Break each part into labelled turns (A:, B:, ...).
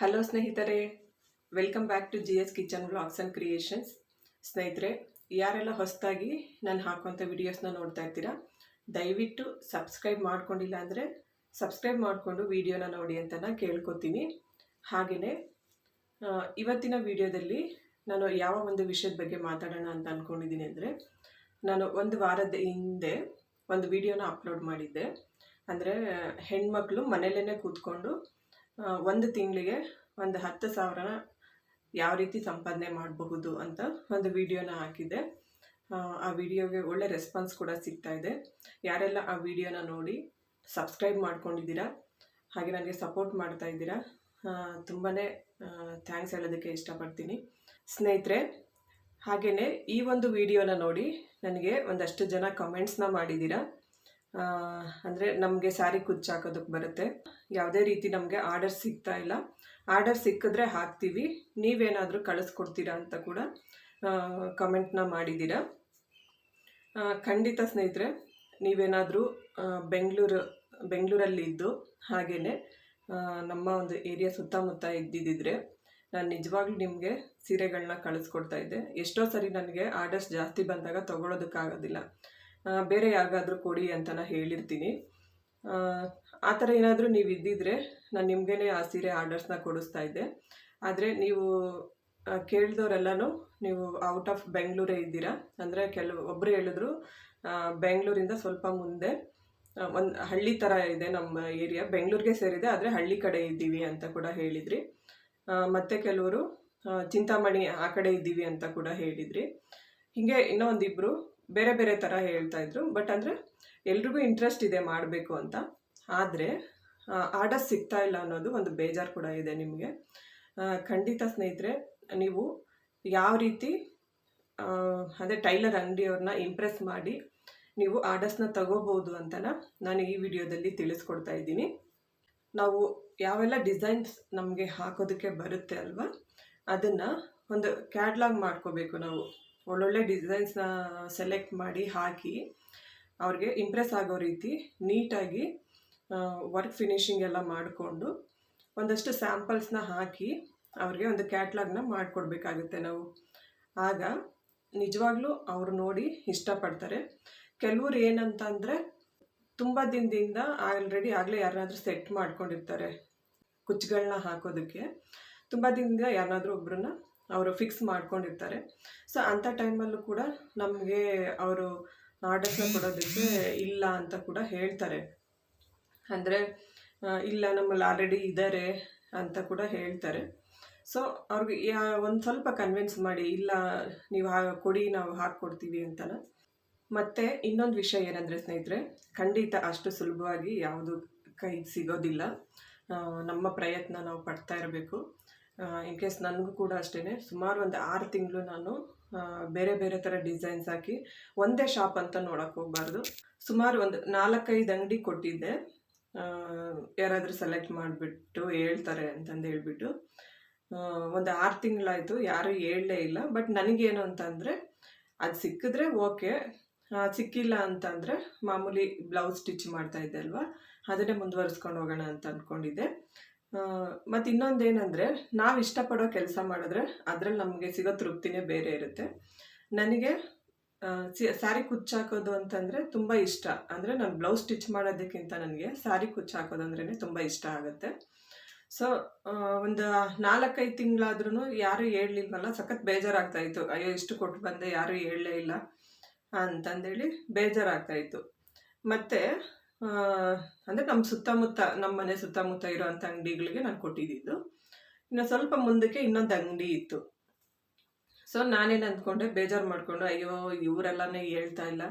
A: Hello ಸ್ನೇಹಿತರೆ, welcome back to G S kitchen vlogs and creations. ಸ್ನೇಹಿತರೆ, ಯಾರೆಲ್ಲ ಹೊಸದಾಗಿ ನಾನು ಹಾಕುವಂಥ ವಿಡಿಯೋಸ್ನ ನೋಡ್ತಾ ಇರ್ತೀರಾ, ದಯವಿಟ್ಟು ಸಬ್ಸ್ಕ್ರೈಬ್ ಮಾಡ್ಕೊಂಡಿಲ್ಲ ಅಂದರೆ ಸಬ್ಸ್ಕ್ರೈಬ್ ಮಾಡಿಕೊಂಡು ವಿಡಿಯೋನ ನೋಡಿ ಅಂತ ನಾನು ಕೇಳ್ಕೊತೀನಿ. ಹಾಗೆಯೇ ಇವತ್ತಿನ ವಿಡಿಯೋದಲ್ಲಿ ನಾನು ಯಾವ ಒಂದು ವಿಷಯದ ಬಗ್ಗೆ ಮಾತಾಡೋಣ ಅಂತ ಅಂದ್ಕೊಂಡಿದ್ದೀನಿ ಅಂದರೆ, ನಾನು ಒಂದು ವಾರದ ಹಿಂದೆ ಒಂದು ವಿಡಿಯೋನ ಅಪ್ಲೋಡ್ ಮಾಡಿದ್ದೆ. ಅಂದರೆ, ಹೆಣ್ಮಕ್ಳು ಮನೆಯಲ್ಲೇ ಕೂತ್ಕೊಂಡು ಒಂದು ತಿಂಗಳಿಗೆ ಒಂದು ಹತ್ತು ಸಾವಿರನ ಯಾವ ರೀತಿ ಸಂಪಾದನೆ ಮಾಡಬಹುದು ಅಂತ ಒಂದು ವಿಡಿಯೋನ ಹಾಕಿದ್ದೆ. ಆ, ವಿಡಿಯೋಗೆ ಒಳ್ಳೆ ರೆಸ್ಪಾನ್ಸ್ ಕೂಡ ಸಿಗ್ತಾ ಇದೆ. ಯಾರೆಲ್ಲ ಆ ವಿಡಿಯೋನ ನೋಡಿ ಸಬ್ಸ್ಕ್ರೈಬ್ ಮಾಡ್ಕೊಂಡಿದ್ದೀರಾ ಹಾಗೆ ನನಗೆ ಸಪೋರ್ಟ್ ಮಾಡ್ತಾ ಇದ್ದೀರಾ ತುಂಬಾ ಥ್ಯಾಂಕ್ಸ್ ಹೇಳೋದಕ್ಕೆ ಇಷ್ಟಪಡ್ತೀನಿ. ಸ್ನೇಹಿತರೆ ಹಾಗೆಯೇ ಈ ಒಂದು ವಿಡಿಯೋನ ನೋಡಿ ನನಗೆ ಒಂದಷ್ಟು ಜನ ಕಮೆಂಟ್ಸ್ನ ಮಾಡಿದ್ದೀರಾ. ಅಂದರೆ ನಮಗೆ ಸ್ಯಾರಿ ಕುಚ್ಚಾಕೋದಕ್ಕೆ ಬರುತ್ತೆ. ಯಾವುದೇ ರೀತಿ ನಮಗೆ ಆರ್ಡರ್ ಸಿಗ್ತಾ ಇಲ್ಲ. ಆರ್ಡರ್ ಸಿಕ್ಕಿದ್ರೆ ಹಾಕ್ತೀವಿ. ನೀವೇನಾದರೂ ಕಳಿಸ್ಕೊಡ್ತೀರಾ ಅಂತ ಕೂಡ ಕಮೆಂಟ್ನ ಮಾಡಿದ್ದೀರಾ ಖಂಡಿತ ಸ್ನೇಹಿತರೆ, ನೀವೇನಾದರೂ ಬೆಂಗಳೂರು, ಬೆಂಗಳೂರಲ್ಲಿ ಇದ್ದು ಹಾಗೆಯೇ ನಮ್ಮ ಒಂದು ಏರಿಯಾ ಸುತ್ತಮುತ್ತ ಇದ್ದಿದ್ದಿದ್ರೆ ನಾನು ನಿಜವಾಗ್ಲೂ ನಿಮಗೆ ಸೀರೆಗಳನ್ನ ಕಳಿಸ್ಕೊಡ್ತಾ ಇದ್ದೆ. ಎಷ್ಟೋ ಸರಿ ನನಗೆ ಆರ್ಡರ್ಸ್ ಜಾಸ್ತಿ ಬಂದಾಗ ತೊಗೊಳೋದಕ್ಕಾಗೋದಿಲ್ಲ. ಬೇರೆ ಯಾರಿಗಾದರೂ ಕೊಡಿ ಅಂತ ನಾನು ಹೇಳಿರ್ತೀನಿ. ಆ, ಥರ ಏನಾದರೂ ನೀವು ಇದ್ದಿದ್ರೆ ನಾನು ನಿಮಗೇ ಆ ಸೀರೆ ಆರ್ಡರ್ಸ್ನ ಕೊಡಿಸ್ತಾ ಇದ್ದೆ. ಆದರೆ ನೀವು ಕೇಳಿದವರೆಲ್ಲನೂ ನೀವು ಔಟ್ ಆಫ್ ಬೆಂಗಳೂರೇ ಇದ್ದೀರಾ? ಅಂದರೆ ಕೆಲವು ಒಬ್ಬರು ಹೇಳಿದ್ರು ಬೆಂಗಳೂರಿಂದ ಸ್ವಲ್ಪ ಮುಂದೆ ಒಂದು ಹಳ್ಳಿ ಥರ ಇದೆ ನಮ್ಮ ಏರಿಯಾ. ಬೆಂಗಳೂರಿಗೆ ಸೇರಿದೆ ಆದರೆ ಹಳ್ಳಿ ಕಡೆ ಇದ್ದೀವಿ ಅಂತ ಕೂಡ ಹೇಳಿದ್ರಿ. ಮತ್ತೆ ಕೆಲವರು ಚಿಂತಾಮಣಿ ಆ ಕಡೆ ಇದ್ದೀವಿ ಅಂತ ಕೂಡ ಹೇಳಿದ್ರಿ. ಹೀಗೆ ಇನ್ನೂ ಒಂದಿಬ್ಬರು ಬೇರೆ ಬೇರೆ ಥರ ಹೇಳ್ತಾ ಇದ್ರು. ಬಟ್ ಅಂದರೆ ಎಲ್ರಿಗೂ ಇಂಟ್ರೆಸ್ಟ್ ಇದೆ ಮಾಡಬೇಕು ಅಂತ. ಆದರೆ ಆರ್ಡರ್ ಸಿಗ್ತಾ ಇಲ್ಲ ಅನ್ನೋದು ಒಂದು ಬೇಜಾರು ಕೂಡ ಇದೆ ನಿಮಗೆ. ಖಂಡಿತ ಸ್ನೇಹಿತರೆ, ನೀವು ಯಾವ ರೀತಿ ಅದೇ ಟೈಲರ್ ಅಂಗಡಿಯವ್ರನ್ನ ಇಂಪ್ರೆಸ್ ಮಾಡಿ ನೀವು ಆರ್ಡರ್ಸ್ನ ತಗೋಬೋದು ಅಂತನ ನಾನು ಈ ವಿಡಿಯೋದಲ್ಲಿ ತಿಳಿಸ್ಕೊಡ್ತಾ ಇದ್ದೀನಿ. ನಾವು ಯಾವೆಲ್ಲ ಡಿಸೈನ್ಸ್ ನಮಗೆ ಹಾಕೋದಕ್ಕೆ ಬರುತ್ತೆ ಅಲ್ವಾ? ಅದನ್ನು ಒಂದು ಕ್ಯಾಟ್ಲಾಗ್ ಮಾಡ್ಕೋಬೇಕು ನಾವು. ಒಳ್ಳೊಳ್ಳೆ ಡಿಸೈನ್ಸ್ನ ಸೆಲೆಕ್ಟ್ ಮಾಡಿ, ಹಾಕಿ, ಅವ್ರಿಗೆ ಇಂಪ್ರೆಸ್ ಆಗೋ ರೀತಿ ನೀಟಾಗಿ ವರ್ಕ್ ಫಿನಿಶಿಂಗ್ ಎಲ್ಲ ಮಾಡಿಕೊಂಡು, ಒಂದಷ್ಟು ಸ್ಯಾಂಪಲ್ಸ್ನ ಹಾಕಿ, ಅವ್ರಿಗೆ ಒಂದು ಕ್ಯಾಟ್ಲಾಗ್ನ ಮಾಡಿಕೊಡ್ಬೇಕಾಗುತ್ತೆ ನಾವು. ಆಗ ನಿಜವಾಗ್ಲೂ ಅವರು ನೋಡಿ ಇಷ್ಟಪಡ್ತಾರೆ. ಕೆಲವ್ರು ಏನಂತ ಅಂದರೆ ತುಂಬ ದಿನದಿಂದ ಆಲ್ರೆಡಿ ಆಗಲೇ ಯಾರನ್ನಾದ್ರೂ ಸೆಟ್ ಮಾಡ್ಕೊಂಡಿರ್ತಾರೆ ಕುಚ್ಚುಗಳನ್ನ ಹಾಕೋದಕ್ಕೆ. ತುಂಬ ದಿನದಿಂದ ಯಾರನ್ನಾದರೂ ಒಬ್ಬರನ್ನ ಅವರು ಫಿಕ್ಸ್ ಮಾಡ್ಕೊಂಡಿರ್ತಾರೆ. ಸೊ ಅಂಥ ಟೈಮಲ್ಲೂ ಕೂಡ ನಮಗೆ ಅವರು ಆರ್ಡರ್ಸ್ನ ಕೊಡೋದಕ್ಕೆ ಇಲ್ಲ ಅಂತ ಕೂಡ ಹೇಳ್ತಾರೆ. ಅಂದರೆ ಇಲ್ಲ ನಮ್ಮಲ್ಲಿ ಆಲ್ರೆಡಿ ಇದ್ದಾರೆ ಅಂತ ಕೂಡ ಹೇಳ್ತಾರೆ. ಸೊ ಅವ್ರಿಗೆ ಯಾ, ಒಂದು ಸ್ವಲ್ಪ ಕನ್ವಿನ್ಸ್ ಮಾಡಿ, ಇಲ್ಲ, ನೀವು ಹಾ, ಕೊಡಿ, ನಾವು ಹಾಕ್ಕೊಡ್ತೀವಿ ಅಂತನ. ಮತ್ತು ಇನ್ನೊಂದು ವಿಷಯ ಏನಂದರೆ ಸ್ನೇಹಿತರೆ, ಖಂಡಿತ ಅಷ್ಟು ಸುಲಭವಾಗಿ ಯಾವುದು ಕೈಗೆ ಸಿಗೋದಿಲ್ಲ. ನಮ್ಮ ಪ್ರಯತ್ನ ನಾವು ಪಡ್ತಾ ಇರಬೇಕು. ಇನ್ ಕೇಸ್ ನನಗೂ ಕೂಡ ಅಷ್ಟೇ ಸುಮಾರು ಒಂದು ಆರು ತಿಂಗಳು ನಾನು ಬೇರೆ ಬೇರೆ ಥರ ಡಿಸೈನ್ಸ್ ಹಾಕಿ ಒಂದೇ ಶಾಪ್ ಅಂತ ನೋಡೋಕೆ ಹೋಗಬಾರ್ದು. ಸುಮಾರು ಒಂದು ನಾಲ್ಕೈದು ಅಂಗಡಿ ಕೊಟ್ಟಿದ್ದೆ. ಯಾರಾದರೂ ಸೆಲೆಕ್ಟ್ ಮಾಡಿಬಿಟ್ಟು ಹೇಳ್ತಾರೆ ಅಂತಂದು ಹೇಳ್ಬಿಟ್ಟು. ಒಂದು ಆರು ತಿಂಗಳಾಯಿತು, ಯಾರೂ ಹೇಳಲೇ ಇಲ್ಲ. ಬಟ್ ನನಗೇನು ಅಂತಂದರೆ, ಅದು ಸಿಕ್ಕಿದ್ರೆ ಓಕೆ. ಸಿಕ್ಕಿಲ್ಲ ಅಂತಂದರೆ ಮಾಮೂಲಿ ಬ್ಲೌಸ್ ಸ್ಟಿಚ್ ಮಾಡ್ತಾ ಇದ್ದೆ ಅಲ್ವಾ? ಅದನ್ನೇ ಮುಂದುವರಿಸ್ಕೊಂಡು ಹೋಗೋಣ ಅಂತ ಅಂದ್ಕೊಂಡಿದ್ದೆ ಮತ್ತು ಇನ್ನೊಂದೇನೆಂದರೆ, ನಾವು ಇಷ್ಟಪಡೋ ಕೆಲಸ ಮಾಡಿದ್ರೆ ಅದರಲ್ಲಿ ನಮಗೆ ಸಿಗೋ ತೃಪ್ತಿನೇ ಬೇರೆ ಇರುತ್ತೆ. ನನಗೆ ಸ್ಯಾರಿ ಕುಚ್ಚಾಕೋದು ಅಂತಂದರೆ ತುಂಬ ಇಷ್ಟ. ಅಂದರೆ ನಾನು ಬ್ಲೌಸ್ ಸ್ಟಿಚ್ ಮಾಡೋದಕ್ಕಿಂತ ನನಗೆ ಸ್ಯಾರಿ ಕುಚ್ಚಾಕೋದು ಅಂದ್ರೇ ತುಂಬ ಇಷ್ಟ ಆಗುತ್ತೆ. ಸೊ ಒಂದು ನಾಲ್ಕೈದು ತಿಂಗಳಾದ್ರೂ ಯಾರೂ ಹೇಳಲಿಲ್ವಲ್ಲ, ಸಖತ್ ಬೇಜಾರಾಗ್ತಾ ಇತ್ತು ಅಯ್ಯೋ, ಇಷ್ಟು ಕೊಟ್ಟು ಬಂದೆ, ಯಾರೂ ಹೇಳಲೇ ಇಲ್ಲ ಅಂತಂದೇಳಿ ಬೇಜಾರಾಗ್ತಾ ಇತ್ತು ಮತ್ತು ಅಂದರೆ ನಮ್ಮ ಸುತ್ತಮುತ್ತ ನಮ್ಮ ಮನೆ ಸುತ್ತಮುತ್ತ ಇರೋವಂಥ ಅಂಗಡಿಗಳಿಗೆ ನಾನು ಕೊಟ್ಟಿದ್ದಿದ್ದು ಇನ್ನು ಸ್ವಲ್ಪ ಮುಂದಕ್ಕೆ ಇನ್ನೊಂದು ಅಂಗಡಿ ಇತ್ತು. ಸೊ ನಾನೇನು ಅಂದ್ಕೊಂಡೆ, ಬೇಜಾರು ಮಾಡಿಕೊಂಡು, ಅಯ್ಯೋ, ಇವರೆಲ್ಲನೇ ಹೇಳ್ತಾ ಇಲ್ಲ.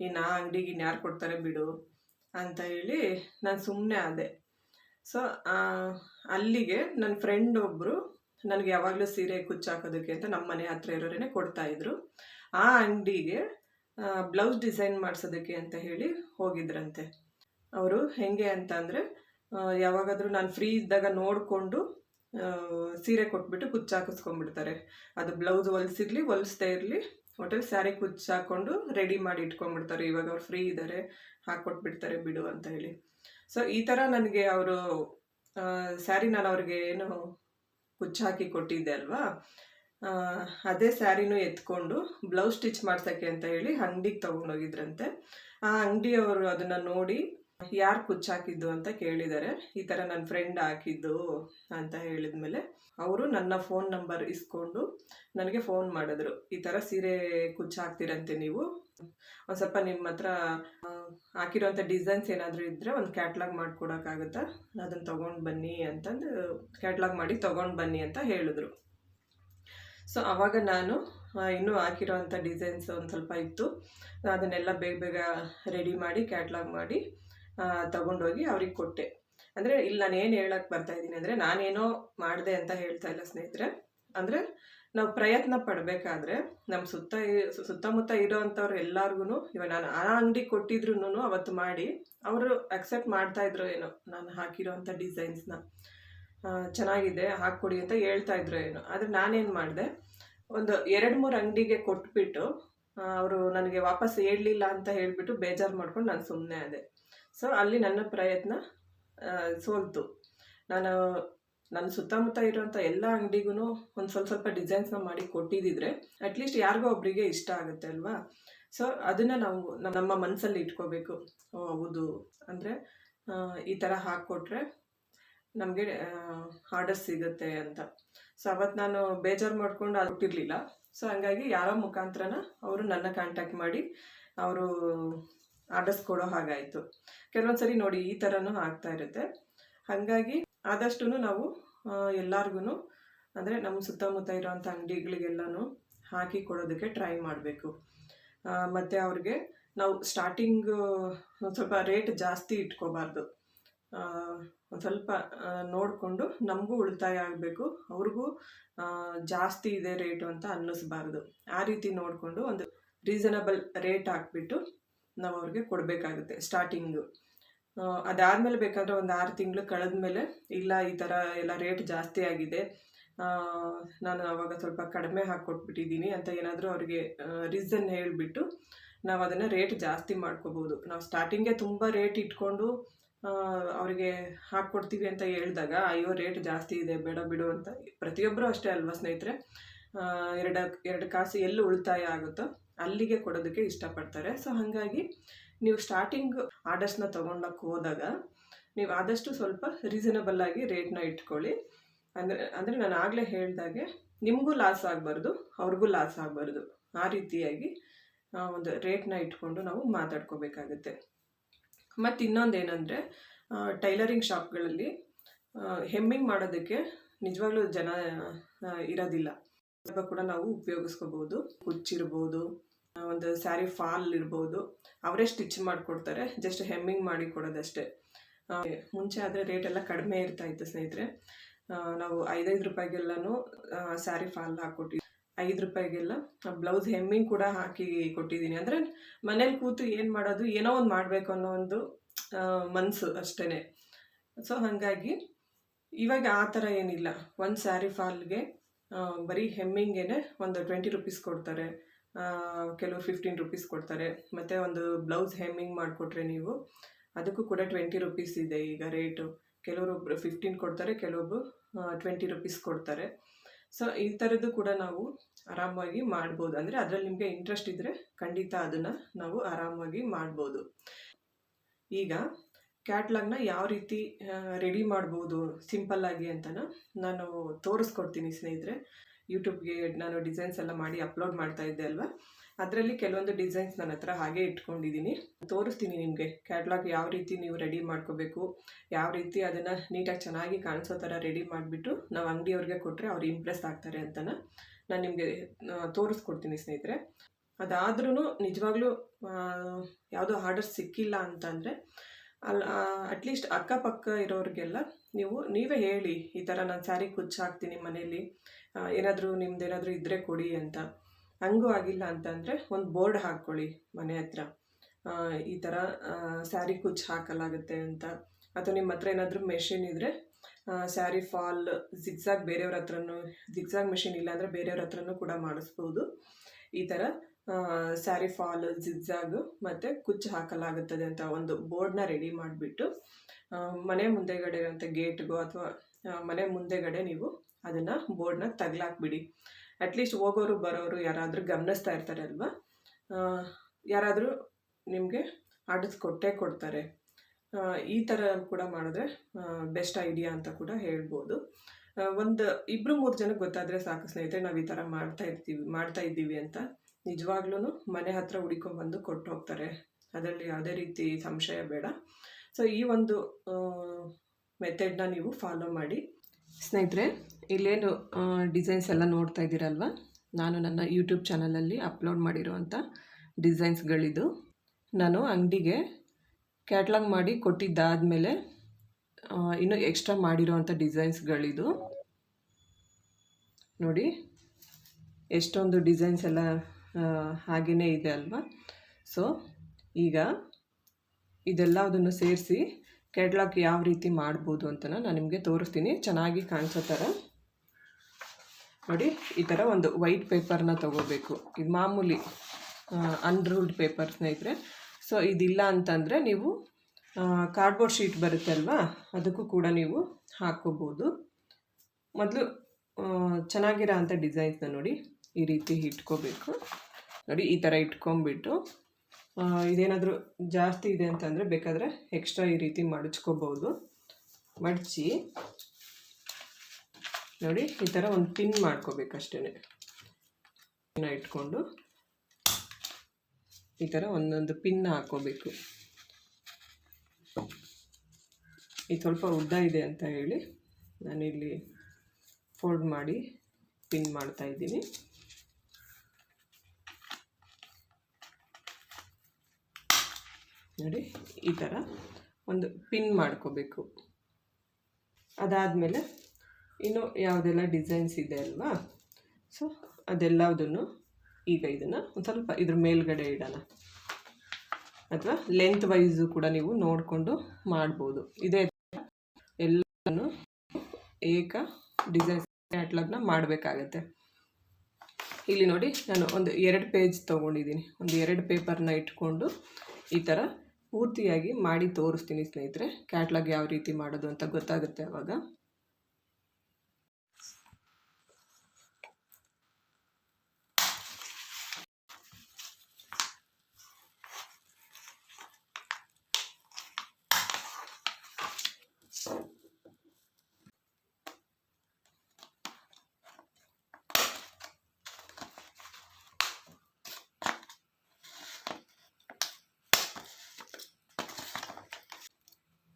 A: ಇನ್ನು ಆ ಅಂಗಡಿಗೆ ಇನ್ಯಾರು ಕೊಡ್ತಾರೆ ಬಿಡು? ಅಂತ ಹೇಳಿ ನಾನು ಸುಮ್ಮನೆ ಆದೆ. ಸೊ ಅಲ್ಲಿಗೆ ನನ್ನ ಫ್ರೆಂಡ್ ಒಬ್ಬರು ನನಗೆ ಯಾವಾಗಲೂ ಸೀರೆ ಕುಚ್ಚಾಕೋದಕ್ಕೆ ಅಂತ ನಮ್ಮ ಮನೆ ಹತ್ರ ಇರೋರೇನೆ ಕೊಡ್ತಾಯಿದ್ರು ಆ ಅಂಗಡಿಗೆ ಬ್ಲೌಸ್ ಡಿಸೈನ್ ಮಾಡಿಸೋದಕ್ಕೆ ಅಂತ ಹೇಳಿ ಹೋಗಿದ್ರಂತೆ. ಅವರು ಹೆಂಗೆ ಅಂತ ಅಂದರೆ ಯಾವಾಗಾದರೂ ನಾನು ಫ್ರೀ ಇದ್ದಾಗ ನೋಡಿಕೊಂಡು ಸೀರೆ ಕೊಟ್ಬಿಟ್ಟು ಕುಚ್ಚಾಕಿಸ್ಕೊಂಡ್ಬಿಡ್ತಾರೆ ಅದು ಬ್ಲೌಸ್ ಹೊಲ್ಸಿರ್ಲಿ, ಹೊಲಿಸ್ದೇ ಇರಲಿ ಒಟ್ಟಲ್ಲಿ ಸ್ಯಾರಿ ಕುಚ್ಚಾಕೊಂಡು ರೆಡಿ ಮಾಡಿ ಇಟ್ಕೊಂಡ್ಬಿಡ್ತಾರೆ. ಇವಾಗ ಅವ್ರು ಫ್ರೀ ಇದ್ದಾರೆ ಹಾಕ್ಕೊಟ್ಬಿಡ್ತಾರೆ ಬಿಡು ಅಂತ ಹೇಳಿ. ಸೊ ಈ ಥರ ನನಗೆ ಅವರು ಸ್ಯಾರಿ ನಾನು ಅವ್ರಿಗೆ ಏನು ಕುಚ್ಚು ಹಾಕಿ ಕೊಟ್ಟಿದ್ದೆ ಅಲ್ವಾ? ಅದೇ ಸ್ಯಾರಿನೂ ಎತ್ಕೊಂಡು ಬ್ಲೌಸ್ ಸ್ಟಿಚ್ ಮಾಡ್ಸೋಕ್ಕೆ ಅಂತ ಹೇಳಿ ಅಂಗಡಿಗೆ ತೊಗೊಂಡೋಗಿದ್ರಂತೆ. ಆ ಅಂಗಡಿಯವರು ಅದನ್ನು ನೋಡಿ ಯಾರು ಕುಚ್ಚಾಕಿದ್ದು ಅಂತ ಕೇಳಿದ್ದಾರೆ ಈ ಥರ ನನ್ನ ಫ್ರೆಂಡ್ ಹಾಕಿದ್ದು ಅಂತ ಹೇಳಿದ್ಮೇಲೆ ಅವರು ನನ್ನ ಫೋನ್ ನಂಬರ್ ಇಸ್ಕೊಂಡು ನನಗೆ ಫೋನ್ ಮಾಡಿದ್ರು. ಈ ಥರ ಸೀರೆ ಕುಚ್ಚಾಕ್ತೀರಂತೆ ನೀವು. ಒಂದು ಸ್ವಲ್ಪ ನಿಮ್ಮ ಹತ್ರ ಹಾಕಿರೋಂಥ ಡಿಸೈನ್ಸ್ ಏನಾದರೂ ಇದ್ದರೆ ಒಂದು ಕ್ಯಾಟ್ಲಾಗ್ ಮಾಡಿಕೊಡೋಕ್ಕಾಗುತ್ತಾ? ಅದನ್ನು ತೊಗೊಂಡು ಬನ್ನಿ ಅಂತಂದು ಕ್ಯಾಟ್ಲಾಗ್ ಮಾಡಿ ತೊಗೊಂಡು ಬನ್ನಿ ಅಂತ ಹೇಳಿದ್ರು. ಸೊ ಆವಾಗ ನಾನು ಇನ್ನೂ ಹಾಕಿರೋವಂಥ ಡಿಸೈನ್ಸ್ ಒಂದು ಸ್ವಲ್ಪ ಇತ್ತು. ಅದನ್ನೆಲ್ಲ ಬೇಗ ಬೇಗ ರೆಡಿ ಮಾಡಿ ಕ್ಯಾಟ್ಲಾಗ್ ಮಾಡಿ ತಗೊಂಡೋಗಿ ಅವ್ರಿಗೆ ಕೊಟ್ಟೆ. ಅಂದರೆ ಇಲ್ಲಿ ನಾನು ಏನು ಹೇಳಕ್ಕೆ ಬರ್ತಾ ಇದ್ದೀನಿ ಅಂದರೆ ನಾನೇನೋ ಮಾಡಿದೆ ಅಂತ ಹೇಳ್ತಾ ಇಲ್ಲ ಸ್ನೇಹಿತರೆ. ಅಂದರೆ ನಾವು ಪ್ರಯತ್ನ ಪಡಬೇಕಾದ್ರೆ ನಮ್ಮ ಸುತ್ತ ಸುತ್ತಮುತ್ತ ಇರೋವಂಥವ್ರು ಎಲ್ಲರಿಗೂ ಇವಾಗ ನಾನು ಆ ಅಂಗಡಿ ಕೊಟ್ಟಿದ್ರು ಅವತ್ತು ಮಾಡಿ ಅವರು ಅಕ್ಸೆಪ್ಟ್ ಮಾಡ್ತಾ ಇದ್ರು ಏನೋ, ನಾನು ಹಾಕಿರೋವಂಥ ಡಿಸೈನ್ಸ್ನ ಚೆನ್ನಾಗಿದೆ, ಹಾಕ್ಕೊಡಿ ಅಂತ ಹೇಳ್ತಾ ಇದ್ರು ಏನೋ. ಆದರೆ ನಾನೇನು ಮಾಡಿದೆ, ಒಂದು ಎರಡು ಮೂರು ಅಂಗಡಿಗೆ ಕೊಟ್ಬಿಟ್ಟು ಅವರು ನನಗೆ ವಾಪಸ್ ಹೇಳಲಿಲ್ಲ ಅಂತ ಹೇಳಿಬಿಟ್ಟು ಬೇಜಾರು ಮಾಡ್ಕೊಂಡು ನಾನು ಸುಮ್ಮನೆ ಆದೆ. ಸೊ ಅಲ್ಲಿ ನನ್ನ ಪ್ರಯತ್ನ ಸೋಲ್ತು. ನಾನು, ನನ್ನ ಸುತ್ತಮುತ್ತ ಇರುವಂಥ ಎಲ್ಲ ಅಂಗಡಿಗೂ ಒಂದು ಸ್ವಲ್ಪ ಸ್ವಲ್ಪ ಡಿಸೈನ್ಸ್ನ ಮಾಡಿ ಕೊಟ್ಟಿದ್ದಿದ್ರೆ ಅಟ್ಲೀಸ್ಟ್ ಯಾರಿಗೋ ಒಬ್ಬರಿಗೆ ಇಷ್ಟ ಆಗುತ್ತೆ ಅಲ್ವಾ? ಸೊ ಅದನ್ನು ನಾವು ನಮ್ಮ ಮನಸ್ಸಲ್ಲಿ ಇಟ್ಕೋಬೇಕು. ಹೌದು. ಅಂದರೆ ಈ ಥರ ಹಾಕ್ಕೊಟ್ರೆ ನಮಗೆ ಆರ್ಡರ್ ಸಿಗುತ್ತೆ ಅಂತ. ಸೊ ಅವತ್ತು ನಾನು ಬೇಜಾರು ಮಾಡ್ಕೊಂಡು ಅದು ಕೊಟ್ಟಿರಲಿಲ್ಲ. ಸೊ ಹಂಗಾಗಿ ಯಾರೋ ಮುಖಾಂತರನ ಅವರು ನನ್ನ ಕಾಂಟ್ಯಾಕ್ಟ್ ಮಾಡಿ, ಅವರು ಆರ್ಡರ್ಸ್ ಕೊಡೋ ಹಾಗಾಯಿತು. ಕೆಲವೊಂದು ಸರಿ ನೋಡಿ ಈ ಥರನೂ ಆಗ್ತಾ ಇರುತ್ತೆ. ಹಾಗಾಗಿ ಆದಷ್ಟು ನಾವು ಎಲ್ಲರಿಗೂ ಅಂದರೆ ನಮ್ಮ ಸುತ್ತಮುತ್ತ ಇರೋವಂಥ ಅಂಗಡಿಗಳಿಗೆಲ್ಲನೂ ಹಾಕಿ ಕೊಡೋದಕ್ಕೆ ಟ್ರೈ ಮಾಡಬೇಕು. ಮತ್ತು ಅವ್ರಿಗೆ ನಾವು ಸ್ಟಾರ್ಟಿಂಗ್ ಸ್ವಲ್ಪ ರೇಟ್ ಜಾಸ್ತಿ ಇಟ್ಕೋಬಾರ್ದು. ಒಂದು ಸ್ವಲ್ಪ ನೋಡಿಕೊಂಡು ನಮಗೂ ಉಳಿತಾಯ ಆಗಬೇಕು. ಅವ್ರಿಗೂ ಜಾಸ್ತಿ ಇದೆ ರೇಟು ಅಂತ ಅನ್ನಿಸ್ಬಾರ್ದು. ಆ ರೀತಿ ನೋಡಿಕೊಂಡು ಒಂದು ರೀಸನಬಲ್ ರೇಟ್ ಹಾಕ್ಬಿಟ್ಟು ನಾವು ಅವ್ರಿಗೆ ಕೊಡಬೇಕಾಗುತ್ತೆ ಸ್ಟಾರ್ಟಿಂಗು ಅದಾದಮೇಲೆ ಬೇಕಾದರೆ ಒಂದು ಆರು ತಿಂಗಳು ಕಳೆದ್ಮೇಲೆ, ಇಲ್ಲ, ಈ ಥರ ಎಲ್ಲ ರೇಟ್ ಜಾಸ್ತಿ ಆಗಿದೆ ನಾನು ಅವಾಗ ಸ್ವಲ್ಪ ಕಡಿಮೆ ಹಾಕ್ಕೊಟ್ಬಿಟ್ಟಿದ್ದೀನಿ ಅಂತ ಏನಾದರೂ ಅವ್ರಿಗೆ ರೀಸನ್ ಹೇಳಿಬಿಟ್ಟು ನಾವು ಅದನ್ನು ರೇಟ್ ಜಾಸ್ತಿ ಮಾಡ್ಕೋಬೋದು. ನಾವು ಸ್ಟಾರ್ಟಿಂಗೇ ತುಂಬ ರೇಟ್ ಇಟ್ಕೊಂಡು ಅವರಿಗೆ ಹಾಕ್ಕೊಡ್ತೀವಿ ಅಂತ ಹೇಳಿದಾಗ, ಅಯ್ಯೋ ರೇಟ್ ಜಾಸ್ತಿ ಇದೆ, ಬೇಡ ಬಿಡು ಅಂತ ಪ್ರತಿಯೊಬ್ಬರು ಅಷ್ಟೇ ಅಲ್ವಾ ಸ್ನೇಹಿತರೆ? ಎರಡು ಎರಡು ಕಾಸು ಎಲ್ಲಿ ಉಳಿತಾಯ ಆಗುತ್ತೋ ಅಲ್ಲಿಗೆ ಕೊಡೋದಕ್ಕೆ ಇಷ್ಟಪಡ್ತಾರೆ. ಸೊ ಹಾಗಾಗಿ ನೀವು ಸ್ಟಾರ್ಟಿಂಗ್ ಆರ್ಡರ್ಸ್ನ ತೊಗೊಂಡಕ್ಕೆ ಹೋದಾಗ ನೀವು ಆದಷ್ಟು ಸ್ವಲ್ಪ ರೀಸನಬಲ್ ಆಗಿ ರೇಟ್ನ ಇಟ್ಕೊಳ್ಳಿ. ಅಂದರೆ ಅಂದರೆ ನಾನು ಆಗಲೇ ಹೇಳಿದಾಗೆ ನಿಮಗೂ ಲಾಸ್ ಆಗಬಾರ್ದು, ಅವ್ರಿಗೂ ಲಾಸ್ ಆಗಬಾರ್ದು. ಆ ರೀತಿಯಾಗಿ ಒಂದು ರೇಟ್ನ ಇಟ್ಕೊಂಡು ನಾವು ಮಾತಾಡ್ಕೋಬೇಕಾಗುತ್ತೆ. ಮತ್ತು ಇನ್ನೊಂದು ಏನಂದರೆ ಟೈಲರಿಂಗ್ ಶಾಪ್ಗಳಲ್ಲಿ ಹೆಮ್ಮಿಂಗ್ ಮಾಡೋದಕ್ಕೆ ನಿಜವಾಗ್ಲೂ ಜನ ಇರೋದಿಲ್ಲ. ಕೂಡ ನಾವು ಉಪಯೋಗಿಸ್ಕೋಬೋದು ಕುಚ್ಚಿರ್ಬೋದು ಒಂದು ಸ್ಯಾರಿ ಫಾಲ್ ಇರ್ಬೋದು, ಅವರೇ ಸ್ಟಿಚ್ ಮಾಡಿಕೊಡ್ತಾರೆ ಜಸ್ಟ್ ಹೆಮ್ಮಿಂಗ್ ಮಾಡಿ ಕೊಡೋದಷ್ಟೇ. ಮುಂಚೆ ಆದರೆ ರೇಟ್ ಎಲ್ಲ ಕಡಿಮೆ ಇರ್ತಾ ಇತ್ತು ಸ್ನೇಹಿತರೆ. ನಾವು ಐದೈದು ರೂಪಾಯಿಗೆಲ್ಲನೂ ಸ್ಯಾರಿ ಫಾಲ್ ಹಾಕ್ಕೊಟ್ಟಿದ್ವಿ ಐದು ರೂಪಾಯಿಗೆಲ್ಲ ಬ್ಲೌಸ್ ಹೆಮ್ಮಿಂಗ್ ಕೂಡ ಹಾಕಿ ಕೊಟ್ಟಿದ್ದೀನಿ. ಅಂದರೆ ಮನೇಲಿ ಕೂತು ಏನು ಮಾಡೋದು, ಏನೋ ಒಂದು ಮಾಡಬೇಕು ಅನ್ನೋ ಒಂದು ಮನಸ್ಸು ಅಷ್ಟೇ ಸೊ ಹಾಗಾಗಿ ಇವಾಗ ಆ ಥರ ಏನಿಲ್ಲ. ಒಂದು ಸ್ಯಾರಿ ಫಾಲ್ಗೆ ಬರೀ ಹೆಮ್ಮಿಂಗೇನೆ ಒಂದು ಟ್ವೆಂಟಿ ರುಪೀಸ್ ಕೊಡ್ತಾರೆ. ಆ, ಕೆಲವು ಫಿಫ್ಟೀನ್ ರುಪೀಸ್ ಕೊಡ್ತಾರೆ. ಮತ್ತು ಒಂದು ಬ್ಲೌಸ್ ಹೆಮ್ಮಿಂಗ್ ಮಾಡಿಕೊಟ್ರೆ ನೀವು ಅದಕ್ಕೂ ಕೂಡ ಟ್ವೆಂಟಿ ರುಪೀಸ್ ಇದೆ ಈಗ ರೇಟು ಕೆಲವರು ಫಿಫ್ಟೀನ್ ಕೊಡ್ತಾರೆ ಕೆಲವೊಬ್ಬರು ಟ್ವೆಂಟಿ ರುಪೀಸ್ ಕೊಡ್ತಾರೆ. ಸೊ ಈ ಥರದ್ದು ಕೂಡ ನಾವು ಆರಾಮಾಗಿ ಮಾಡ್ಬೋದು. ಅಂದರೆ ಅದರಲ್ಲಿ ನಿಮಗೆ ಇಂಟ್ರೆಸ್ಟ್ ಇದ್ದರೆ ಖಂಡಿತ ಅದನ್ನು ನಾವು ಆರಾಮಾಗಿ ಮಾಡ್ಬೋದು. ಈಗ ಕ್ಯಾಟ್ಲಾಗ್ನ ಯಾವ ರೀತಿ ರೆಡಿ ಮಾಡ್ಬೋದು ಸಿಂಪಲ್ಲಾಗಿ ಅಂತನ ನಾನು ತೋರಿಸ್ಕೊಡ್ತೀನಿ ಸ್ನೇಹಿತರೆ. ಯೂಟ್ಯೂಬ್ಗೆ ನಾನು ಡಿಸೈನ್ಸ್ ಎಲ್ಲ ಮಾಡಿ ಅಪ್ಲೋಡ್ ಮಾಡ್ತಾ ಇದ್ದೆ ಅಲ್ವಾ? ಅದರಲ್ಲಿ ಕೆಲವೊಂದು ಡಿಸೈನ್ಸ್ ನನ್ನ ಹತ್ರ ಹಾಗೆ ಇಟ್ಕೊಂಡಿದ್ದೀನಿ. ತೋರಿಸ್ತೀನಿ ನಿಮಗೆ ಕ್ಯಾಟ್ಲಾಗ್ ಯಾವ ರೀತಿ ನೀವು ರೆಡಿ ಮಾಡ್ಕೋಬೇಕು, ಯಾವ ರೀತಿ ಅದನ್ನು ನೀಟಾಗಿ ಚೆನ್ನಾಗಿ ಕಾಣಿಸೋ ಥರ ರೆಡಿ ಮಾಡಿಬಿಟ್ಟು ನಾವು ಅಂಗಡಿಯವ್ರಿಗೆ ಕೊಟ್ಟರೆ ಅವ್ರು ಇಂಪ್ರೆಸ್ ಆಗ್ತಾರೆ ಅಂತನ ನಾನು ನಿಮಗೆ ತೋರಿಸ್ಕೊಡ್ತೀನಿ ಸ್ನೇಹಿತರೆ. ಅದಾದ್ರೂ ನಿಜವಾಗ್ಲೂ ಯಾವುದೋ ಆರ್ಡರ್ ಸಿಕ್ಕಿಲ್ಲ ಅಂತಂದರೆ ಅಲ್ಲಿ ಅಟ್ಲೀಸ್ಟ್ ಅಕ್ಕಪಕ್ಕ ಇರೋರಿಗೆಲ್ಲ ನೀವು ನೀವೇ ಹೇಳಿ ಈ ಥರ ನಾನು ಸ್ಯಾರಿ ಕುಚ್ಚು ಹಾಕ್ತೀನಿ ಮನೇಲಿ ಏನಾದರೂ ನಿಮ್ದು ಏನಾದರೂ ಇದ್ದರೆ ಕೊಡಿ ಅಂತ. ಹಂಗೂ ಆಗಿಲ್ಲ ಅಂತಂದರೆ ಒಂದು ಬೋರ್ಡ್ ಹಾಕ್ಕೊಳ್ಳಿ ಮನೆ ಹತ್ರ. ಈ ಥರ ಸ್ಯಾರಿ ಕುಚ್ ಹಾಕಲಾಗುತ್ತೆ ಅಂತ. ಅಥವಾ ನಿಮ್ಮ ಹತ್ರ ಏನಾದರೂ ಮೆಷಿನ್ ಇದ್ದರೆ ಸ್ಯಾರಿ ಫಾಲ್ ಜಿಗ್ಸಾಗ್ ಬೇರೆಯವ್ರ ಹತ್ರನೂ ಜಿಗ್ಸಾಗ್ ಮೆಷಿನ್ ಇಲ್ಲಾಂದರೆ ಬೇರೆಯವ್ರ ಹತ್ರನೂ ಕೂಡ ಮಾಡಿಸ್ಬೋದು. ಈ ಥರ ಸ್ಯಾರಿ ಫಾಲ್ ಜಿಗ್ಸಾಗ್ ಮತ್ತು ಕುಚ್ಚು ಹಾಕಲಾಗುತ್ತದೆ ಅಂತ ಒಂದು ಬೋರ್ಡ್ನ ರೆಡಿ ಮಾಡಿಬಿಟ್ಟು ಮನೆ ಮುಂದೆಗಡೆ ಇರೋಂಥ ಗೇಟ್ಗೋ ಅಥವಾ ಮನೆ ಮುಂದೆಗಡೆ ನೀವು ಅದನ್ನು ಬೋರ್ಡ್ನ ತಗ್ಲಾಕ್ಬಿಡಿ. ಅಟ್ಲೀಸ್ಟ್ ಹೋಗೋರು ಬರೋರು ಯಾರಾದರೂ ಗಮನಿಸ್ತಾ ಇರ್ತಾರೆ ಅಲ್ವಾ? ಯಾರಾದರೂ ನಿಮಗೆ ಕೊಟ್ಟೆ ಕೊಡ್ತಾರೆ. ಈ ಥರ ಕೂಡ ಮಾಡಿದ್ರೆ ಬೆಸ್ಟ್ ಐಡಿಯಾ ಅಂತ ಕೂಡ ಹೇಳ್ಬೋದು. ಒಂದು ಇಬ್ಬರು ಮೂರು ಜನಕ್ಕೆ ಗೊತ್ತಾದರೆ ಸಾಕು ಸ್ನೇಹಿತರೆ, ನಾವು ಈ ಥರ ಮಾಡ್ತಾ ಇರ್ತೀವಿ, ಮಾಡ್ತಾ ಇದ್ದೀವಿ ಅಂತ ನಿಜವಾಗ್ಲೂ ಮನೆ ಹತ್ರ ಹುಡಿಕೊಂಡ್ಬಂದು ಕೊಟ್ಟು ಹೋಗ್ತಾರೆ. ಅದರಲ್ಲಿ ಯಾವುದೇ ರೀತಿ ಸಂಶಯ ಬೇಡ. ಸೊ ಈ ಒಂದು ಮೆಥಡ್ನ ನೀವು ಫಾಲೋ ಮಾಡಿ. ಸ್ನೇಹಿತರೆ, ಇಲ್ಲೇನು ಡಿಸೈನ್ಸ್ ಎಲ್ಲ ನೋಡ್ತಾ ಇದ್ದೀರಲ್ವ? ನಾನು ನನ್ನ ಯೂಟ್ಯೂಬ್ ಚಾನಲಲ್ಲಿ ಅಪ್ಲೋಡ್ ಮಾಡಿರುವಂಥ ಡಿಸೈನ್ಸ್ಗಳಿದು ನಾನು ಅಂಗಡಿಗೆ ಕ್ಯಾಟ್ಲಾಗ್ ಮಾಡಿ ಕೊಟ್ಟಿದ್ದಾದಮೇಲೆ ಇನ್ನೂ ಎಕ್ಸ್ಟ್ರಾ ಮಾಡಿರೋವಂಥ ಡಿಸೈನ್ಸ್ಗಳಿದು ನೋಡಿ, ಎಷ್ಟೊಂದು ಡಿಸೈನ್ಸ್ ಎಲ್ಲ ಹಾಗೆಯೇ ಇದೆ ಅಲ್ವಾ? ಸೊ ಈಗ ಇದೆಲ್ಲದನ್ನು ಸೇರಿಸಿ ಕ್ಯಾಟ್ಲಾಗ್ ಯಾವ ರೀತಿ ಮಾಡ್ಬೋದು ಅಂತ ನಾನು ನಿಮಗೆ ತೋರಿಸ್ತೀನಿ. ಚೆನ್ನಾಗಿ ಕಾಣಿಸೋ ಥರ. ನೋಡಿ, ಈ ಥರ ಒಂದು ವೈಟ್ ಪೇಪರ್ನ ತೊಗೋಬೇಕು. ಇದು ಮಾಮೂಲಿ ಅನ್ರೂಲ್ಡ್ ಪೇಪರ್ಸ್ನ ಸ್ನೇಹಿತರೆ. ಸೊ ಇದಿಲ್ಲ ಅಂತಂದರೆ ನೀವು ಕಾರ್ಡ್ಬೋರ್ಡ್ ಶೀಟ್ ಬರುತ್ತೆ ಅಲ್ವಾ? ಅದಕ್ಕೂ ಕೂಡ ನೀವು ಹಾಕ್ಕೋಬೋದು. ಮೊದಲು ಚೆನ್ನಾಗಿರೋ ಅಂಥ ಡಿಸೈನ್ಸ್ನ ನೋಡಿ ಈ ರೀತಿ ಇಟ್ಕೋಬೇಕು. ನೋಡಿ, ಈ ಥರ ಇಟ್ಕೊಂಬಿಟ್ಟು ಇದೇನಾದರೂ ಜಾಸ್ತಿ ಇದೆ ಅಂತಂದರೆ ಬೇಕಾದರೆ ಎಕ್ಸ್ಟ್ರಾ ಈ ರೀತಿ ಮಡಚ್ಕೋಬೋದು. ಮಡಚಿ ನೋಡಿ, ಈ ಥರ ಒಂದು ಪಿನ್ ಮಾಡ್ಕೋಬೇಕಷ್ಟೇ ಇಟ್ಕೊಂಡು ಈ ಥರ ಒಂದೊಂದು ಪಿನ್ ಹಾಕೋಬೇಕು. ಇದು ಸ್ವಲ್ಪ ಉದ್ದ ಇದೆ ಅಂತ ಹೇಳಿ ನಾನಿಲ್ಲಿ ಫೋಲ್ಡ್ ಮಾಡಿ ಪಿನ್ ಮಾಡ್ತಾ ನೋಡಿ, ಈ ಥರ ಒಂದು ಪಿನ್ ಮಾಡ್ಕೋಬೇಕು. ಅದಾದಮೇಲೆ ಇನ್ನು ಯಾವುದೆಲ್ಲ ಡಿಸೈನ್ಸ್ ಇದೆ ಅಲ್ವಾ? ಸೊ ಅದೆಲ್ಲದನ್ನು ಈಗ ಇದನ್ನು ಒಂದು ಸ್ವಲ್ಪ ಇದ್ರ ಮೇಲ್ಗಡೆ ಇಡೋಣ. ಅಥವಾ ಲೆಂತ್ ವೈಸು ಕೂಡ ನೀವು ನೋಡಿಕೊಂಡು ಮಾಡ್ಬೋದು. ಇದೇ ಎಲ್ಲನೂ ಏಕ ಡಿಸೈನ್ಸ್ ಕ್ಯಾಟ್ಲಾಗ್ನ ಮಾಡಬೇಕಾಗತ್ತೆ. ಇಲ್ಲಿ ನೋಡಿ, ನಾನು ಒಂದು ಎರಡು ಪೇಜ್ ತೊಗೊಂಡಿದ್ದೀನಿ. ಒಂದು ಎರಡು ಪೇಪರ್ನ ಇಟ್ಕೊಂಡು ಈ ಥರ ಪೂರ್ತಿಯಾಗಿ ಮಾಡಿ ತೋರಿಸ್ತೀನಿ ಸ್ನೇಹಿತರೆ. ಕ್ಯಾಟ್ಲಾಗ್ ಯಾವ ರೀತಿ ಮಾಡೋದು ಅಂತ ಗೊತ್ತಾಗುತ್ತೆ ಅವಾಗ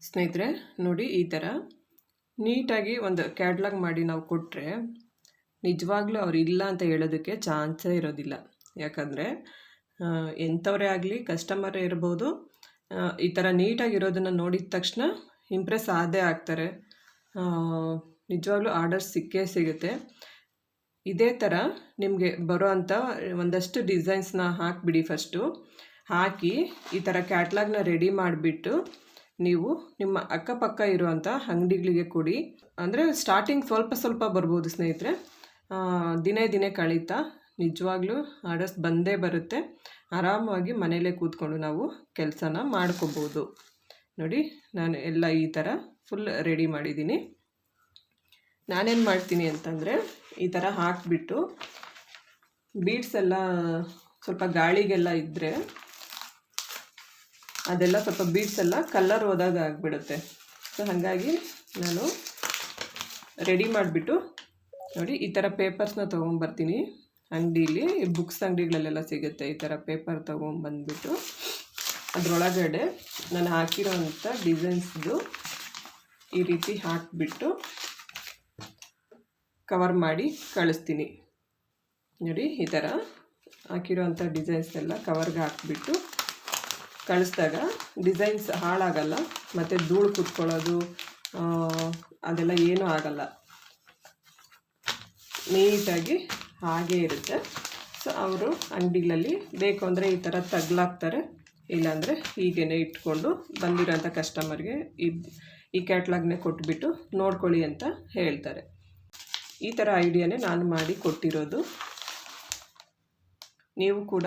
A: ಸ್ನೇಹಿತರೆ, ನೋಡಿ ಈ ಥರ ನೀಟಾಗಿ ಒಂದು ಕ್ಯಾಟ್ಲಾಗ್ ಮಾಡಿ ನಾವು ಕೊಟ್ಟರೆ ನಿಜವಾಗ್ಲೂ ಅವ್ರು ಇಲ್ಲ ಅಂತ ಹೇಳೋದಕ್ಕೆ ಚಾನ್ಸೇ ಇರೋದಿಲ್ಲ. ಯಾಕಂದರೆ ಎಂಥವರೇ ಆಗಲಿ, ಕಸ್ಟಮರೇ ಇರ್ಬೋದು ಈ ಥರ ನೀಟಾಗಿರೋದನ್ನು ನೋಡಿದ ತಕ್ಷಣ ಇಂಪ್ರೆಸ್ ಆದೇ ಆಗ್ತಾರೆ. ನಿಜವಾಗ್ಲೂ ಆರ್ಡರ್ ಸಿಕ್ಕೇ ಸಿಗುತ್ತೆ. ಇದೇ ಥರ ನಿಮಗೆ ಬರೋ ಅಂಥ ಒಂದಷ್ಟು ಡಿಸೈನ್ಸ್ನ ಹಾಕಿಬಿಡಿ ಫಸ್ಟು. ಹಾಕಿ ಈ ಥರ ಕ್ಯಾಟ್ಲಾಗ್ನ ರೆಡಿ ಮಾಡಿಬಿಟ್ಟು ನೀವು ನಿಮ್ಮ ಅಕ್ಕಪಕ್ಕ ಇರುವಂಥ ಅಂಗಡಿಗಳಿಗೆ ಕೊಡಿ, ಅಂದರೆ ಸ್ಟಾರ್ಟಿಂಗ್ ಸ್ವಲ್ಪ ಸ್ವಲ್ಪ ಬರ್ಬೋದು ಸ್ನೇಹಿತರೆ. ದಿನೇ ದಿನೇ ಕಳೀತಾ ನಿಜವಾಗ್ಲೂ ಆರ್ಡರ್ಸ್ ಬಂದೇ ಬರುತ್ತೆ. ಆರಾಮವಾಗಿ ಮನೆಯಲ್ಲೇ ಕೂತ್ಕೊಂಡು ನಾವು ಕೆಲಸನ ಮಾಡ್ಕೋಬೋದು. ನೋಡಿ, ನಾನು ಎಲ್ಲ ಈ ಥರ ಫುಲ್ ರೆಡಿ ಮಾಡಿದ್ದೀನಿ. ನಾನೇನು ಮಾಡ್ತೀನಿ ಅಂತಂದರೆ, ಈ ಥರ ಹಾಕಿಬಿಟ್ಟು ಬೀಡ್ಸ್ ಎಲ್ಲ ಸ್ವಲ್ಪ ಗಾಳಿಗೆಲ್ಲ ಇದ್ದರೆ ಅದೆಲ್ಲ ಸ್ವಲ್ಪ ಬೀಡ್ಸ್ ಎಲ್ಲ ಕಲ್ಲರ್ ಹೋದಾಗ ಆಗಿಬಿಡುತ್ತೆ. ಸೊ ಹಾಗಾಗಿ ನಾನು ರೆಡಿ ಮಾಡಿಬಿಟ್ಟು ನೋಡಿ, ಈ ಥರ ಪೇಪರ್ಸ್ನ ತೊಗೊಂಬರ್ತೀನಿ. ಅಂಗಡೀಲಿ ಬುಕ್ಸ್ ಅಂಗಡಿಗಳಲ್ಲೆಲ್ಲ ಸಿಗುತ್ತೆ ಈ ಥರ ಪೇಪರ್ ತೊಗೊಂಬಂದ್ಬಿಟ್ಟು. ಅದರೊಳಗಡೆ ನಾನು ಹಾಕಿರೋವಂಥ ಡಿಸೈನ್ಸ್ದು ಈ ರೀತಿ ಹಾಕಿಬಿಟ್ಟು ಕವರ್ ಮಾಡಿ ಕಳಿಸ್ತೀನಿ. ನೋಡಿ, ಈ ಥರ ಹಾಕಿರೋವಂಥ ಡಿಸೈನ್ಸ್ ಎಲ್ಲ ಕವರ್ಗೆ ಹಾಕ್ಬಿಟ್ಟು ಕಳಿಸ್ದಾಗ ಡಿಸೈನ್ಸ್ ಹಾಳಾಗಲ್ಲ, ಮತ್ತು ಧೂಳು ಕುತ್ಕೊಳ್ಳೋದು ಅದೆಲ್ಲ ಏನೂ ಆಗಲ್ಲ. ನೀಟಾಗಿ ಹಾಗೇ ಇರುತ್ತೆ. ಸೊ ಅವರು ಅಂಗಡಿಗಳಲ್ಲಿ ಬೇಕು ಅಂದರೆ ಈ ಥರ ತಗ್ಲಾಕ್ತಾರೆ. ಇಲ್ಲಾಂದರೆ ಹೀಗೇ ಇಟ್ಕೊಂಡು ಬಂದಿರೋಂಥ ಕಸ್ಟಮರ್ಗೆ ಈ ಈ ಕ್ಯಾಟ್ಲಾಗ್ನೇ ಕೊಟ್ಬಿಟ್ಟು ನೋಡ್ಕೊಳ್ಳಿ ಅಂತ ಹೇಳ್ತಾರೆ. ಈ ಥರ ಐಡಿಯಾನೇ ನಾನು ಮಾಡಿ ಕೊಟ್ಟಿರೋದು. ನೀವು ಕೂಡ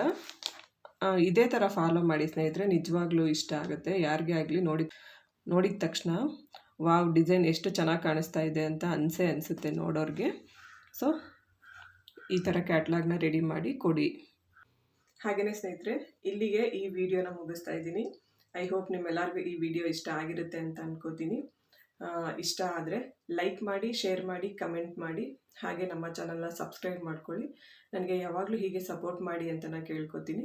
A: ಇದೇ ಥರ ಫಾಲೋ ಮಾಡಿ ಸ್ನೇಹಿತರೆ, ನಿಜವಾಗ್ಲೂ ಇಷ್ಟ ಆಗುತ್ತೆ. ಯಾರಿಗೇ ಆಗಲಿ ನೋಡಿ, ನೋಡಿದ ತಕ್ಷಣ, ವಾವ್, ಡಿಸೈನ್ ಎಷ್ಟು ಚೆನ್ನಾಗಿ ಕಾಣಿಸ್ತಾ ಇದೆ ಅಂತ ಅನಿಸೇ ಅನಿಸುತ್ತೆ ನೋಡೋರಿಗೆ. ಸೊ ಈ ಥರ ಕ್ಯಾಟ್ಲಾಗ್ನ ರೆಡಿ ಮಾಡಿ ಕೊಡಿ. ಹಾಗೆಯೇ ಸ್ನೇಹಿತರೆ, ಇಲ್ಲಿಗೆ ಈ ವಿಡಿಯೋನ ಮುಗಿಸ್ತಾ ಇದ್ದೀನಿ. ಐ ಹೋಪ್ ನಿಮ್ಮೆಲ್ಲರಿಗೂ ಈ ವಿಡಿಯೋ ಇಷ್ಟ ಆಗಿರುತ್ತೆ ಅಂತ ಅನ್ಕೋತೀನಿ. ಇಷ್ಟ ಆದರೆ ಲೈಕ್ ಮಾಡಿ ಶೇರ್ ಮಾಡಿ ಕಮೆಂಟ್ ಮಾಡಿ. ಹಾಗೆ ನಮ್ಮ ಚಾನಲ್ನ ಸಬ್ಸ್ಕ್ರೈಬ್ ಮಾಡ್ಕೊಳ್ಳಿ. ನನಗೆ ಯಾವಾಗಲೂ ಹೀಗೆ ಸಪೋರ್ಟ್ ಮಾಡಿ ಅಂತ ನಾನು ಕೇಳ್ಕೊತೀನಿ.